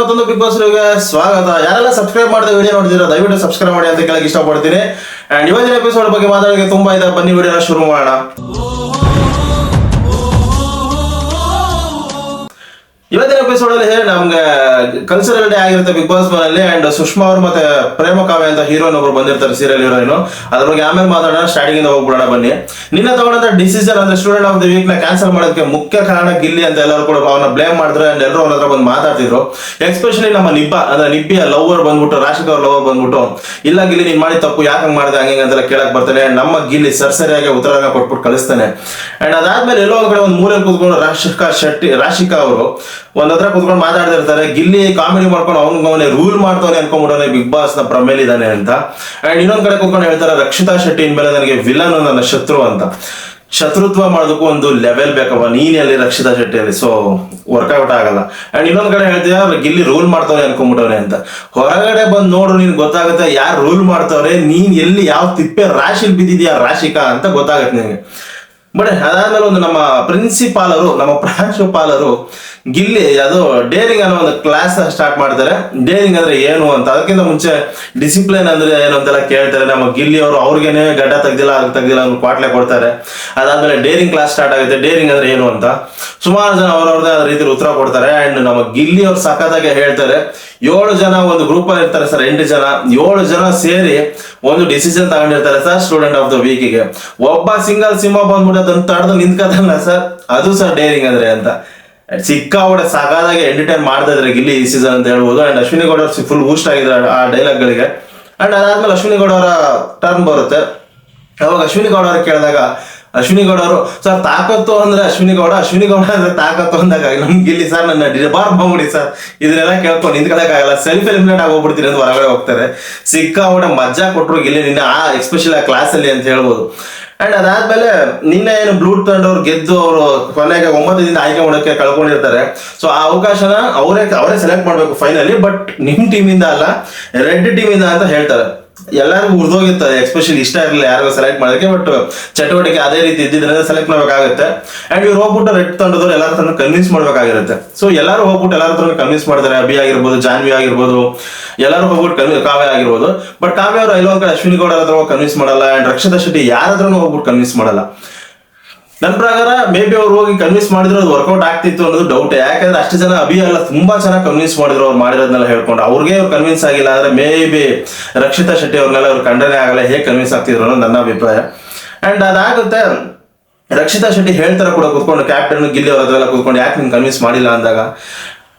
ಮತ್ತೊಂದು big boss ಸ್ವಾಗತ. ಯಾರೆಲ್ಲ ಸಬ್ಸ್ಕ್ರೈಬ್ ಮಾಡಿದ ವಿಡಿಯೋ ನೋಡಿದಿರೋ ದಯವಿಟ್ಟು ಸಬ್ಸ್ಕ್ರೈಬ್ ಮಾಡಿ ಅಂತ ಕೇಳಕ್ಕೆ ಇಷ್ಟಪಡ್ತೀನಿ. ಅಂಡ್ ಇವತ್ತಿನ ಎಪಿಸೋಡ್ ಬಗ್ಗೆ ಮಾತಾಡೋಕೆ ತುಂಬಾ ಇದೆ. ಬನ್ನಿ ವಿಡಿಯೋನ ಶುರು ಮಾಡೋಣ. ಇವತ್ತಿನ ಎಪಿಸೋಡ್ ಅಲ್ಲಿ ನಮ್ಗೆ ಕಲ್ಚರಲ್ ಡೇ ಆಗಿರುತ್ತೆ ಬಿಗ್ ಬಾಸ್ ಮನೆಯಲ್ಲಿ ಅಂಡ್ ಸುಷ್ಮಾ ಅವರು ಮತ್ತೆ ಪ್ರೇಮ ಕಾವ್ಯ ಅಂತ ಹೀರೋಯಿನ್ ಒಬ್ರು ಬಂದಿರ್ತಾರೆ ಸೀರಿಯಲ್ ಹೀರೋಯಿನ್ ಅದ್ರ ಬಗ್ಗೆ ಆಮೇಲೆ ಮಾತಾಡೋಣ ಸ್ಟಾರ್ಟಿಂಗ್ ಇಂದ ಹೋಗ್ಬಿಡೋಣ ಬನ್ನಿ. ನಿನ್ನ ತಗೊಂಡಂತ ಡಿಸಿಷನ್ ಅಂದ್ರೆ ಸ್ಟೂಡೆಂಟ್ ಆಫ್ ದ ವೀಕ್ನ ಕ್ಯಾನ್ಸಲ್ ಮಾಡೋದಕ್ಕೆ ಮುಖ್ಯ ಕಾರಣ ಗಿಲ್ಲಿ ಅಂತ ಎಲ್ಲರೂ ಕೂಡ ಅವನ ಬ್ಲೇಮ್ ಮಾಡಿದ್ರೆ ಅಂಡ್ ಎಲ್ಲರೂ ಅವ್ರ ಹತ್ರ ಬಂದು ಮಾತಾಡ್ತಿದ್ರು. ಎಸ್ಪೆಷಲಿ ನಮ್ಮ ನಿಬ್ಬ, ಅಂದ್ರೆ ನಿಬ್ಬಿಯ ಲವರ್ ಬಂದ್ಬಿಟ್ಟು, ರಾಶಿಕ್ ಅವ್ರ ಲವರ್ ಬಂದ್ಬಿಟ್ಟು, ಇಲ್ಲ ಗಿಲ್ಲಿ ನೀನ್ ಮಾಡಿ ತಪ್ಪು, ಯಾಕೆ ಮಾಡಿದೆ, ಹಂಗೆ ಅಂತೆಲ್ಲ ಕೇಳಕ್ ಬರ್ತಾನೆ, ನಮ್ಮ ಗಿಲ್ಲಿ ಸರ್ಸರಿಯಾಗಿ ಉತ್ತರನ ಕೊಟ್ಬಿಟ್ಟು ಕಳಿಸ್ತಾನೆ. ಅಂಡ್ ಅದಾದ್ಮೇಲೆ ಎಲ್ಲೋ ಒಂದ್ ಕಡೆ ಒಂದು ಮೂರೇ ಕೂತ್ಕೊಂಡು ರಾಶಿಕಾ ಶೆಟ್ಟಿ, ರಾಶಿಕಾ ಅವರು ಒಂದ್ ಹತ್ರ ಕುತ್ಕೊಂಡು ಮಾತಾಡ್ತಿರ್ತಾರೆ ಗಿಲ್ಲಿ ಕಾಮಿಡಿ ಮಾಡ್ಕೊಂಡು ಅವ್ನಿಗೆ ಅವನೇ ರೂಲ್ ಮಾಡ್ತಾನೆ ಅನ್ಕೊಂಡ್ಬಿಟ್ಟವನೆ ಬಿಗ್ ಬಾಸ್ನ ಪ್ರಮೇಲಿದಾನೆ ಅಂತ. ಅಂಡ್ ಇನ್ನೊಂದ್ ಕಡೆ ಕುತ್ಕೊಂಡು ಹೇಳ್ತಾರೆ, ರಕ್ಷಿತಾ ಶೆಟ್ಟಿ ಇನ್ಮೇಲೆ ನನಗೆ ವಿಲನ್ ನನ್ನ ಶತ್ರು ಅಂತ. ಶತ್ರುತ್ವ ಮಾಡೋದಕ್ಕೂ ಒಂದು ಲೆವೆಲ್ ಬೇಕಪ್ಪ ನೀನೆ ಅಲ್ಲಿ ರಕ್ಷಿತಾ ಶೆಟ್ಟಿಯಲ್ಲಿ ಸೊ ವರ್ಕೌಟ್ ಆಗಲ್ಲ. ಅಂಡ್ ಇನ್ನೊಂದ್ ಕಡೆ ಹೇಳ್ತೀಯ ಗಿಲ್ಲಿ ರೂಲ್ ಮಾಡ್ತಾನೆ ಅನ್ಕೊಂಡ್ಬಿಟ್ಟವ್ರೆ ಅಂತ. ಹೊರಗಡೆ ಬಂದ್ ನೋಡು ನಿನ್ ಗೊತ್ತಾಗುತ್ತೆ ಯಾರು ರೂಲ್ ಮಾಡ್ತಾವ್ರೆ, ನೀನ್ ಎಲ್ಲಿ ಯಾವ ತಿಪ್ಪೆ ರಾಶಿಲ್ ಬಿದ್ದಿದ್ಯಾ ರಾಶಿಕಾ ಅಂತ ಗೊತ್ತಾಗತ್ತೆ ನಿನಗೆ. ಬಟ್ ಅದಾದ್ಮೇಲೆ ಒಂದು ನಮ್ಮ ಪ್ರಿನ್ಸಿಪಾಲರು ನಮ್ಮ ಪ್ರಾಂಶುಪಾಲರು ಗಿಲ್ಲಿ ಅದು ಡೇರಿಂಗ್ ಅನ್ನೋ ಒಂದು ಕ್ಲಾಸ್ ಸ್ಟಾರ್ಟ್ ಮಾಡ್ತಾರೆ. ಡೇರಿಂಗ್ ಅಂದ್ರೆ ಏನು ಅಂತ. ಅದಕ್ಕಿಂತ ಮುಂಚೆ ಡಿಸಿಪ್ಲಿನ್ ಅಂದ್ರೆ ಏನು ಅಂತೆಲ್ಲ ಕೇಳ್ತಾರೆ. ನಮ್ಮ ಗಿಲ್ಲಿ ಅವರು ಅವ್ರಿಗೇನೆ ಗಡ್ಡ ತೆಗ್ದಿಲ್ಲ ಅದ್ ತೆಗ್ದಿಲ್ಲ ಅವ್ರು ಕ್ವಾಟ್ಲೆ ಕೊಡ್ತಾರೆ. ಅದಾದ್ಮೇಲೆ ಡೇರಿಂಗ್ ಕ್ಲಾಸ್ ಸ್ಟಾರ್ಟ್ ಆಗುತ್ತೆ. ಡೇರಿಂಗ್ ಅಂದ್ರೆ ಏನು ಅಂತ. ಸುಮಾರು ಜನ ಅವ್ರವ್ರದೇ ರೀತಿಲಿ ಉತ್ತರ ಕೊಡ್ತಾರೆ. ಅಂಡ್ ನಮ್ಮ ಗಿಲ್ಲಿ ಅವ್ರು ಸಖತ್ತಾಗಿ ಹೇಳ್ತಾರೆ, ಏಳು ಜನ ಒಂದು ಗ್ರೂಪ್ ಅಲ್ಲಿ ಇರ್ತಾರೆ ಸರ್, ಎಂಟು ಜನ. ಏಳು ಜನ ಸೇರಿ ಒಂದು ಡಿಸಿಷನ್ ತಗೊಂಡಿರ್ತಾರೆ ಸರ್ ಸ್ಟೂಡೆಂಟ್ ಆಫ್ ದ ವೀಕಿಗೆ ಒಬ್ಬ ಸಿಂಗಲ್ ಸಿಂಹ ಬಂದ್ಬಿಟ್ಟು ಅದನ್ನ ತಡೆದು ಸರ್. ಅದು ಸರ್ ಡೇರಿಂಗ್ ಅಂದ್ರೆ ಅಂತ. ಸಿಕ್ಕಾಪಟ್ಟೆ ಸಾಕಾದಾಗೆ ಎಂಟರ್ಟೈನ್ ಮಾಡ್ತಾ ಇದ್ರೆ ಗಿಲ್ಲಿ ಈ ಸೀಸನ್ ಅಂತ ಹೇಳ್ಬೋದು. And Ashwini Gowda full boost ಆಗಿದ್ದಾರೆ ಆ ಡೈಲಾಗ್ ಗಳಿಗೆ. ಅಂಡ್ ಅದಾದ್ಮೇಲೆ ಅಶ್ವಿನಿ ಗೌಡ ಅವರ ಟರ್ನ್ ಬರುತ್ತೆ. ಅವಾಗ ಅಶ್ವಿನಿ ಗೌಡ ಅವ್ರು ಕೇಳಿದಾಗ ಅಶ್ವಿನಿ ಗೌಡ ಅವರು ಸರ್, ತಾಕತ್ತು ಅಂದ್ರೆ ಅಶ್ವಿನಿ ಗೌಡ ಅಶ್ವಿನಿ ಗೌಡ ಅಂದ್ರೆ ತಾಕತ್ತು ಅಂದಾಗ ನಮ್ಗೆ ಇಲ್ಲಿ ಸರ್ ನನ್ನ ಡಿಬಾರ್ ಬಂದ್ಬಿಡಿ ಸರ್. ಇದನ್ನೆಲ್ಲ ಕೇಳ್ಕೊಂಡು ನಿಂತ್ಕೊಳಕ್ಕಾಗಲ್ಲ. ಸೆಲ್ಫ್ ಎಲಿಮಿನೇಟ್ ಆಗೋಗ್ಬಿಡ್ತೀನಿ ಅಂತ ಹೊರಗಡೆ ಹೋಗ್ತಾರೆ. ಸಿಕ್ಕಾಪಟ್ಟೆ ಮಜ್ಜಾ ಕೊಟ್ಟರು ಇಲ್ಲಿ ನಿನ್ನೆ ಆ ಎಕ್ಸ್ಪೆಷಲಿ ಆ ಕ್ಲಾಸ್ ಅಲ್ಲಿ ಅಂತ ಹೇಳ್ಬೋದು. ಅಂಡ್ ಅದಾದ್ಮೇಲೆ ನಿನ್ನೆ ಏನು ಬ್ಲೂಟ್ ತಂಡವ್ರು ಗೆದ್ದು ಅವರು ಕೊನೆಗೆ ಒಂಬತ್ತು ದಿನ ಆಯ್ಕೆ ಮಾಡೋಕೆ ಕಳ್ಕೊಂಡಿರ್ತಾರೆ. ಸೊ ಆ ಅವಕಾಶನ ಅವರೇ ಅವರೇ ಸೆಲೆಕ್ಟ್ ಮಾಡಬೇಕು ಫೈನಲಿ ಬಟ್ ನಿಮ್ ಟೀಮಿಂದ ಅಲ್ಲ ರೆಡ್ ಟೀಮಿಂದ ಅಂತ ಹೇಳ್ತಾರೆ. ಎಲ್ಲರಿಗೂ ಉರ್ದೋಗಿತ್ತು ಎಸ್ಪೆಷಲಿ ಇಷ್ಟ ಇರಲಿಲ್ಲ ಯಾರಿಗೂ ಸೆಲೆಕ್ಟ್ ಮಾಡೋದಕ್ಕೆ ಬಟ್ ಚಟುವಟಿಕೆ ಅದೇ ರೀತಿ ಇದ್ದಿದ್ರೆ ಸೆಲೆಕ್ಟ್ ಮಾಡ್ಬೇಕಾಗುತ್ತೆ. ಅಂಡ್ ಇವ್ರು ಹೋಗ್ಬಿಟ್ಟು ರೆಡ್ ತಂಡದವ್ರು ಎಲ್ಲರ ಹತ್ರ ಕನ್ವಿನ್ಸ್ ಮಾಡ್ಬೇಕಾಗಿರುತ್ತೆ. ಸೊ ಎಲ್ಲರೂ ಹೋಗ್ಬಿಟ್ಟು ಎಲ್ಲರ ಕನ್ವಿನ್ಸ್ ಮಾಡ್ತಾರೆ, ಅಭಿ ಆಗಿರ್ಬೋದು, ಜಾನ್ವಿ ಆಗಿರ್ಬೋದು, ಎಲ್ಲರೂ ಹೋಗ್ಬಿಟ್ಟು ಕನ್ವಿ ಕಾವ್ಯ ಆಗಿರ್ಬೋದು. ಬಟ್ ಕಾವ್ಯ ಅವರು ಐಲೋಕ ಅಶ್ವಿನಿ ಗೌಡ ಹತ್ರ ಕನ್ವಿನ್ಸ್ ಮಾಡಲ್ಲ ಅಂಡ್ ರಕ್ಷಿತಾ ಶೆಟ್ಟಿ ಯಾರಾದ್ರೂ ಹೋಗ್ಬಿಟ್ಟು ಕನ್ವಿನ್ಸ್ ಮಾಡಲ್ಲ. ನನ್ನ ಪ್ರಕಾರ ಮೇ ಬಿ ಅವ್ರು ಹೋಗಿ ಕನ್ವಿನ್ಸ್ ಮಾಡಿದ್ರೆ ಅದು ವರ್ಕೌಟ್ ಆಗ್ತಿತ್ತು ಅನ್ನೋದು ಡೌಟ್ ಯಾಕಂದ್ರೆ ಅಷ್ಟು ಜನ ಅಭಿ ಎಲ್ಲ ತುಂಬಾ ಚೆನ್ನಾಗಿ ಕನ್ವಿನ್ಸ್ ಮಾಡಿದ್ರು ಅವ್ರು ಮಾಡಿರೋದನ್ನೆಲ್ಲ ಹೇಳ್ಕೊಂಡು. ಅವ್ರಿಗೆ ಅವ್ರು ಕನ್ವಿನ್ಸ್ ಆಗಿಲ್ಲ, ಆದ್ರೆ ಮೇ ಬಿ ರಕ್ಷಿತಾ ಶೆಟ್ಟಿ ಅವ್ರನ್ನೆಲ್ಲ ಅವ್ರು ಖಂಡನೆ ಆಗಲ್ಲ, ಹೇಗೆ ಕನ್ವಿನ್ಸ್ ಆಗ್ತಿದ್ರು ಅನ್ನೋದು ನನ್ನ ಅಭಿಪ್ರಾಯ. ಅಂಡ್ ಅದಾಗುತ್ತೆ, ರಕ್ಷಿತಾ ಶೆಟ್ಟಿ ಹೇಳ್ತಾರೆ ಕೂಡ ಕೂತ್ಕೊಂಡು ಕ್ಯಾಪ್ಟನ್ ಗಿಲ್ಲಿ ಅವ್ರ ಕೂತ್ಕೊಂಡು, ಯಾಕೆ ನಿಮ್ಗೆ ಕನ್ವಿನ್ಸ್ ಮಾಡಿಲ್ಲ ಅಂದಾಗ?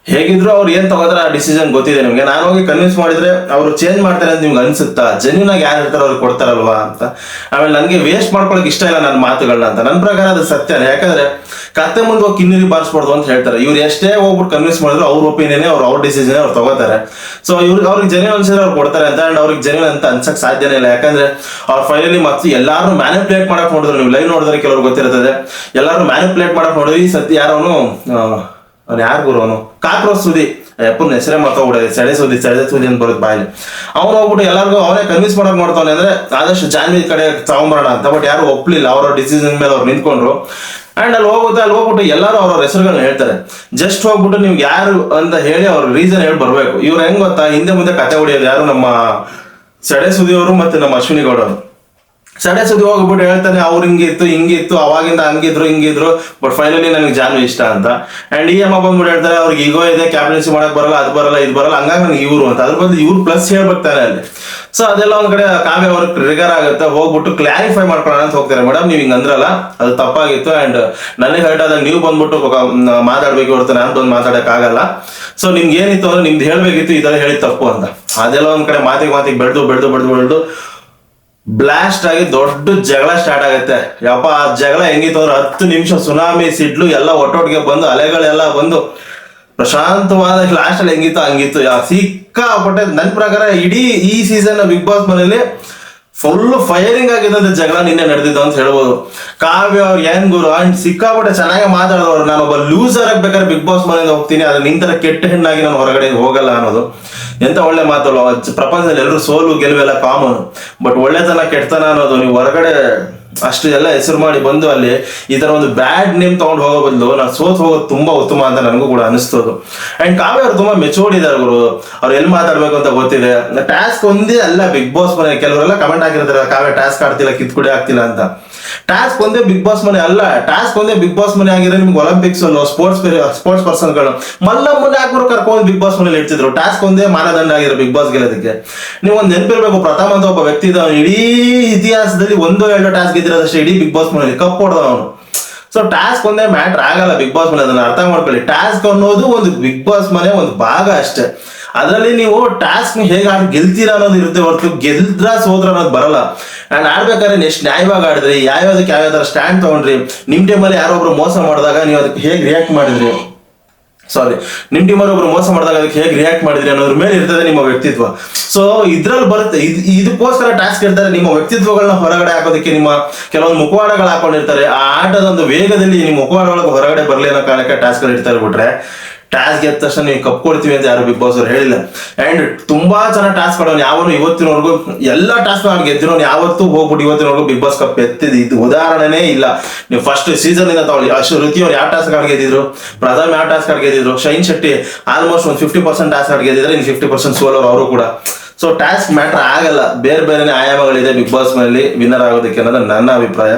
ಹೇಗಿದ್ರು ಅವ್ರು ಏನ್ ತಗೋತಾರ ಆ ಡಿಸಿಷನ್ ಗೊತ್ತಿದೆ ನಿಮ್ಗೆ. ನಾನು ಹೋಗಿ ಕನ್ವಿನ್ಸ್ ಮಾಡಿದ್ರೆ ಅವರು ಚೇಂಜ್ ಮಾಡ್ತಾರೆ ಅಂತ ನಿಮ್ಗೆ ಅನ್ಸುತ್ತಾ? ಜೆನ್ಯೂನ್ ಆಗಿ ಯಾರು ಇರ್ತಾರೋ ಅವ್ರು ಕೊಡ್ತಾರಲ್ವಾ ಅಂತ. ಆಮೇಲೆ ನನಗೆ ವೇಸ್ಟ್ ಮಾಡ್ಕೊಳಕ್ ಇಷ್ಟ ಇಲ್ಲ ನನ್ನ ಮಾತುಗಳನ್ನ ಅಂತ. ನನ್ನ ಪ್ರಕಾರ ಅದು ಸತ್ಯ. ಯಾಕಂದ್ರೆ ಕತ್ತೆ ಮುಂದೆ ಹೋಗಿ ಕಿನ್ನಿರಿ ಬಾರಿಸ್ಬಾರ್ದು ಅಂತ ಹೇಳ್ತಾರೆ. ಇವ್ರು ಎಷ್ಟೇ ಹೋಗ್ಬಿಟ್ಟು ಕನ್ವಿನ್ಸ್ ಮಾಡಿದ್ರು ಅವ್ರ ಒಪಿನಿಯನ್ ಅವ್ರು ಅವ್ರ ಡಿಸಿಷನ್ ಅವ್ರು ತಗೋತಾರೆ. ಸೊ ಇವ್ರಿಗೆ ಅವ್ರಿಗೆ ಜೆನ್ಯೂನ್ ಅನ್ಸಿದ್ರೆ ಅವ್ರು ಕೊಡ್ತಾರೆ ಅಂತ ಅಂಡ್ ಅವ್ರಿಗೆ ಜೆನ್ಯೂನ್ ಅಂತ ಅನ್ಸಕ್ ಸಾಧ್ಯನೇ ಇಲ್ಲ. ಯಾಕಂದ್ರೆ ಅವ್ರು ಫೈನಲಿ ಮತ್ತೆ ಎಲ್ಲಾರು ಮ್ಯಾನಿಪ್ಯುಲೇಟ್ ಮಾಡಕ್ ನೋಡಿದ್ರು ನೀವು ಲೈವ್ ನೋಡಿದ್ರೆ ಕೆಲವ್ರು ಗೊತ್ತಿರ್ತದೆ. ಎಲ್ಲಾರು ಮ್ಯಾನಿಪುಲೇಟ್ ಮಾಡಕ್ ನೋಡಿದ್ರೆ ಈ ಸತ್ಯ ಯಾರವನು ಅವ್ನು ಯಾರು ಗುರು ಅವನು? ಕಾಕ್ರೋಚ್ ಸುದಿ. ಅಪ್ಪನ ಹೆಸರೇ ಮರ್ತೋಗ್ಬಿಡಿದೆ ಸಡೆ ಸುದ್ದಿ ಸಡೆ ಸುದ್ದಿ ಅಂತ ಬರುತ್ತೆ ಬಾಯಿಲಿ. ಅವ್ನು ಹೋಗ್ಬಿಟ್ಟು ಎಲ್ಲರಿಗೂ ಅವನೇ ಕನ್ವಿನ್ಸ್ ಮಾಡಕ್ ನೋಡ್ತಾನೆ ಅಂದ್ರೆ ಆದಷ್ಟು ಜಾನ್ವಿ ಕಡೆ ತಗೊಂಬರೋಣ ಅಂತ. ಬಟ್ ಯಾರು ಒಪ್ಲಿಲ್ಲ, ಅವರ ಡಿಸಿಷನ್ ಮೇಲೆ ಅವ್ರು ನಿಂತ್ಕೊಂಡ್ರು. ಅಂಡ್ ಅಲ್ಲಿ ಹೋಗುತ್ತೆ, ಅಲ್ಲಿ ಹೋಗ್ಬಿಟ್ಟು ಎಲ್ಲರೂ ಅವರ ಹೆಸರುಗಳನ್ನ ಹೇಳ್ತಾರೆ. ಜಸ್ಟ್ ಹೋಗ್ಬಿಟ್ಟು ನೀವು ಯಾರು ಅಂತ ಹೇಳಿ ಅವ್ರ ರೀಸನ್ ಹೇಳಿ ಬರ್ಬೇಕು. ಇವ್ರು ಹೆಂಗ್ ಗೊತ್ತಾ? ಹಿಂದೆ ಮುಂದೆ ಕತೆ ಹೊಡಿಯೋದು ಯಾರು ನಮ್ಮ ಸಡೆ ಸುದಿಯವರು ಮತ್ತೆ ನಮ್ಮ ಅಶ್ವಿನಿ ಗೌಡ ಅವರು ಸಡೆ ಸುದ್ದಿ ಹೋಗ್ಬಿಟ್ಟು ಹೇಳ್ತಾನೆ, ಅವ್ರು ಹಿಂಗಿತ್ತು ಹಿಂಗಿತ್ತು, ಅವಾಗಿಂದ ಹಂಗಿದ್ರು, ಹಿಂಗಿದ್ರು ಬಟ್ ಫೈನಲಿ ನನಗೆ ಜಾನು ಇಷ್ಟ ಅಂತ. ಅಂಡ್ ಈ ಅಮ್ಮ ಬಂದ್ಬಿಟ್ಟು ಹೇಳ್ತಾರೆ, ಅವ್ರಿಗೆ ಈಗೋ ಇದೆ ಕ್ಯಾಪ್ಟನ್ಸಿ ಮಾಡಕ್ ಬರಲ್ಲ, ಅದು ಬರಲ್ಲ, ಇದು ಬರಲ್ಲ, ಹಂಗಾಗಿ ನನಗೆ ಇವರು ಅಂತ. ಅದ್ರ ಬಂದು ಇವ್ರು ಪ್ಲಸ್ ಹೇಳ್ಬೇಕಾರೆ ಅಲ್ಲಿ. ಸೊ ಅದೆಲ್ಲ ಒಂದ್ ಕಡೆ ಕಾವ್ಯ ಅವ್ರಿಗೆ ಟ್ರಿಗರ್ ಆಗುತ್ತೆ, ಹೋಗ್ಬಿಟ್ಟು ಕ್ಲಾರಿಫೈ ಮಾಡ್ಕೊಳ್ಳೋಣ ಅಂತ ಹೋಗ್ತಾರೆ. ಮೇಡಮ್ ನೀವು ಹಿಂಗ್ ಅಂದ್ರಲ್ಲ, ಅದು ತಪ್ಪಾಗಿತ್ತು ಅಂಡ್ ನನಗೆ ಹರ್ಟ್ ಆದಾಗ ನೀವು ಬಂದ್ಬಿಟ್ಟು ಮಾತಾಡ್ಬೇಕು ಹೊರತು ನಾನು ಬಂದು ಮಾತಾಡಕ್ ಆಗಲ್ಲ. ಸೊ ನಿಮ್ಗೆ ಏನಿತ್ತು ಅಂದ್ರೆ ನಿಮ್ದು ಹೇಳ್ಬೇಕಿತ್ತು ಇದೆಲ್ಲ ಹೇಳಿ ತಪ್ಪು ಅಂತ. ಅದೆಲ್ಲ ಒಂದ್ ಕಡೆ ಮಾತಿಗೆ ಮಾತಿಗೆ ಬೆಳೆದು ಬೆಳೆದು ಬೆಳೆದು ಬೆಳೆದು ಬ್ಲಾಸ್ಟ್ ಆಗಿ ದೊಡ್ಡ ಜಗಳ ಸ್ಟಾರ್ಟ್ ಆಗುತ್ತೆ. ಯಪ್ಪ, ಆ ಜಗಳ ಹೆಂಗಿತ್ತು ಅಂದ್ರೆ ಹತ್ತು ನಿಮಿಷ ಸುನಾಮಿ ಸಿಡ್ಲು, ಎಲ್ಲ ಒಟ್ಟೊಟ್ಟಿಗೆ ಬಂದು ಅಲೆಗಳೆಲ್ಲ ಬಂದು ಪ್ರಶಾಂತವಾದ ಲಾಸ್ಟ್ ಅಲ್ಲಿ ಹೆಂಗಿತ್ತು ಹಂಗಿತ್ತು. ಸಿಕ್ಕಾಪಟ್ಟೆ ನನ್ನ ಪ್ರಕಾರ ಇಡೀ ಈ ಸೀಸನ್ ಬಿಗ್ ಬಾಸ್ ಮನೇಲಿ ಫುಲ್ ಫೈರಿಂಗ್ ಆಗಿದ್ದಂತ ಜಗಳ ನಿನ್ನೆ ನಡೆದಿದ್ದು ಅಂತ ಹೇಳ್ಬೋದು. ಕಾವ್ಯ ಅವ್ರು ಏನ್ ಗುರು ಅಂಡ್ ಸಿಕ್ಕಾಪಟ್ಟೆ ಚೆನ್ನಾಗಿ ಮಾತಾಡಿದವರು. ನಾನು ಒಬ್ಬ ಲೂಸರ್ ಆಗ್ಬೇಕಾದ್ರೆ ಬಿಗ್ ಬಾಸ್ ಮನೆಯಿಂದ ಹೋಗ್ತೀನಿ ಅದ್ರ ನಿಂತರ ಕೆಟ್ಟ ಹೆಣ್ಣಾಗಿ ನಾನು ಹೊರಗಡೆ ಹೋಗಲ್ಲ ಅನ್ನೋದು. ಎಂತ ಒಳ್ಳೆ ಮಾತಲ್ಲ ಪ್ರಪಂಚದಲ್ಲಿ ಎಲ್ಲರೂ ಸೋಲು ಗೆಲುವೆಲ್ಲ ಕಾಮನ್ ಬಟ್ ಒಳ್ಳೆತನ, ಕೆಟ್ಟತನ ಅನ್ನೋದು ನೀವು ಹೊರಗಡೆ ಅಷ್ಟು ಎಲ್ಲ ಹೆಸರು ಮಾಡಿ ಬಂದು ಅಲ್ಲಿ ಈ ತರ ಒಂದು ಬ್ಯಾಡ್ ನೇಮ್ ತಗೊಂಡು ಹೋಗೋ ಬದಲು ನಾನು ಸೋತ್ ಹೋಗೋದು ತುಂಬಾ ಉತ್ತಮ ಅಂತ ನನಗೂ ಕೂಡ ಅನಿಸ್ತದು. ಅಂಡ್ ಕಾವ್ಯ ಅವ್ರು ತುಂಬಾ ಮೆಚೂರ್ಡ್ ಇದ್ದಾರೆ ಗುರು. ಅವ್ರು ಎಲ್ಲಿ ಮಾತಾಡ್ಬೇಕು ಅಂತ ಗೊತ್ತಿದೆ. ಟಾಸ್ಕ್ ಒಂದೇ ಅಲ್ಲ ಬಿಗ್ ಬಾಸ್ ಮನೆ. ಕೆಲವರೆಲ್ಲ ಕಮೆಂಟ್ ಆಗಿರ್ತಾರೆ ಕಾವ್ಯ ಟಾಸ್ಕ್ ಆಡ್ತಿಲ್ಲ, ಕಿತ್ಕುಡಿ ಆಗ್ತಿಲ್ಲ ಅಂತ. ಟಾಸ್ಕ್ ಒಂದೇ ಬಿಗ್ ಬಾಸ್ ಮನೆ ಅಲ್ಲ. ಟಾಸ್ಕ್ ಒಂದೇ ಬಿಗ್ ಬಾಸ್ ಮನೆ ಆಗಿರೋ ನಿಮ್ಗೆ ಒಲಿಂಪಿಕ್ಸ್ ಅಲ್ಲೋ ಸ್ಪೋರ್ಟ್ಸ್ ಸ್ಪೋರ್ಟ್ಸ್ ಪರ್ಸನ್ಗಳು ಮಲ್ಲಮ್ಮನೆ ಹಾಕೋರು ಕರ್ಕೊಂಡು ಬಿಗ್ ಬಾಸ್ ಮನೇಲಿ ಇಡ್ತಿದ್ರು? ಟಾಸ್ಕ್ ಒಂದೇ ಮಾನದಂಡ ಆಗಿರೋ ಬಿಗ್ ಬಾಸ್ ಗೆಲ್ಲೋದಕ್ಕೆ. ನೀವು ಒಂದು ನೆನಪಿರ್ಬೇಕು, ಪ್ರಥಮ ಅಂತ ಒಬ್ಬ ವ್ಯಕ್ತಿ ಇಡೀ ಇತಿಹಾಸದಲ್ಲಿ ಒಂದು ಎರಡು ಟಾಸ್ಕ್ ಗೆದ್ದಿರೋದಷ್ಟೇ ಇಡೀ ಬಿಗ್ ಬಾಸ್ ಮನೆಯಲ್ಲಿ ಕಪ್ ಹೊಡೆದ ಅವನು. ಸೊ ಟಾಸ್ಕ್ ಒಂದೇ ಮ್ಯಾಟ್ರ್ ಆಗಲ್ಲ ಬಿಗ್ ಬಾಸ್ ಮನೆ ಅದನ್ನ ಅರ್ಥ ಮಾಡ್ಕೊಳ್ಳಿ. ಟಾಸ್ಕ್ ಅನ್ನೋದು ಒಂದು ಬಿಗ್ ಬಾಸ್ ಮನೆ ಒಂದು ಭಾಗ ಅಷ್ಟೇ. ಅದರಲ್ಲಿ ನೀವು ಟಾಸ್ಕ್ ಹೇಗೆ ಆಡ್ ಗೆಲ್ತೀರಾ ಅನ್ನೋದು ಇರುತ್ತೆ ಹೊರತು ಗೆಲ್ದ್ರ ಸೋದ್ರ ಅನ್ನೋದು ಬರಲ್ಲ. ನಾನು ಆಡ್ಬೇಕಾದ್ರೆ ಎಷ್ಟು ನ್ಯಾಯವಾಗಿ ಆಡಿದ್ರಿ, ಯಾವ್ಯಾವ್ದಕ್ಕೆ ಯಾವ್ಯಾವ ಥರ ಸ್ಟ್ಯಾಂಡ್ ತಗೊಂಡ್ರಿ, ನಿಮ್ ಟೀಮಲ್ಲಿ ಯಾರೊಬ್ರು ಮೋಸ ಮಾಡಿದಾಗ ನೀವು ಅದಕ್ಕೆ ಹೇಗೆ ರಿಯಾಕ್ಟ್ ಮಾಡಿದ್ರಿ? ಸಾರಿ ನಿಮ್ ಟೀಮ್ ಒಬ್ರು ಮೋಸ ಮಾಡಿದಾಗ ಅದಕ್ಕೆ ಹೇಗೆ ರಿಯಾಕ್ಟ್ ಮಾಡಿದ್ರಿ ಅನ್ನೋದ್ರ ಮೇಲೆ ಇರ್ತದೆ ನಿಮ್ಮ ವ್ಯಕ್ತಿತ್ವ. ಸೊ ಇದ್ರಲ್ಲಿ ಬರುತ್ತೆ, ಇದ್- ಇದಕ್ಕೋಸ್ಕರ ಟಾಸ್ಕ್ ಇರ್ತಾರೆ ನಿಮ್ಮ ವ್ಯಕ್ತಿತ್ವಗಳನ್ನ ಹೊರಗಡೆ ಹಾಕೋದಕ್ಕೆ ನಿಮ್ಮ ಕೆಲವೊಂದು ಮುಖವಾಡಗಳು ಹಾಕೊಂಡಿರ್ತಾರೆ. ಆ ಆಟದ ಒಂದು ವೇಗದಲ್ಲಿ ನಿಮ್ಮ ಮುಖವಾಡ ಹೊರಗಡೆ ಬರಲಿ ಅನ್ನೋ ಕಾರಣಕ್ಕೆ ಟಾಸ್ಕ್ ಇರ್ತಾರೆ ಬಿಟ್ರೆ ಟಾಸ್ಕ್ ಗೆದ್ದ ತಕ್ಷಣ ನೀವು ಕಪ್ ಕೊಡ್ತೀವಿ ಅಂತ ಯಾರು ಬಿಗ್ ಬಾಸ್ ಅವ್ರು ಹೇಳಿಲ್ಲ. ಅಂಡ್ ತುಂಬಾ ಜನ ಟಾಸ್ಕ್ ಮಾಡೋನು ಯಾವನು ಇವತ್ತಿನವರೆಗೂ ಎಲ್ಲ ಟಾಸ್ಕ್ ನಾವು ಗೆದ್ದಿರೋನು ಯಾವತ್ತೂ ಹೋಗ್ಬಿಟ್ಟು ಇವತ್ತಿನವರೆಗೂ ಬಿಗ್ ಬಾಸ್ ಕಪ್ ಎತ್ತಿದ್ ಇದು ಉದಾಹರಣೆನೇ ಇಲ್ಲ. ನೀವು ಫಸ್ಟ್ ಸೀಸನ್ ಇಂದ ತಗೊಳ್ಳಿ ಅಷ್ಟು ಋತಿ ಅವ್ರು ಯಾವ ಟಾಸ್ಕ್ ಆಡ್ ಗೆದ್ದಿದ್ರು? ಪ್ರಥಮ್ ಯಾವ ಟಾಸ್ಕ್ ಆಡ್ ಗೆದ್ದಿದ್ರು? ಶೈನ್ ಶೆಟ್ಟಿ ಆಲ್ಮೋಸ್ಟ್ ಒಂದು ಫಿಫ್ಟಿ ಪರ್ಸೆಂಟ್ ಟಾಸ್ಕ್ ಆಡ್ ಗೆದ್ದಿದ್ರೆ ಇನ್ನು ಫಿಫ್ಟಿ ಪರ್ಸೆಂಟ್ ಸೋಲೋರು ಅವರು ಕೂಡ. ಸೊ ಟಾಸ್ಕ್ ಮ್ಯಾಟರ್ ಆಗಲ್ಲ. ಬೇರೆ ಬೇರೆನೇ ಆಯಾಮಗಳಿದೆ ಬಿಗ್ ಬಾಸ್ನಲ್ಲಿ ವಿನ್ನರ್ ಆಗೋದಕ್ಕೆ ಅನ್ನೋದು ನನ್ನ ಅಭಿಪ್ರಾಯ.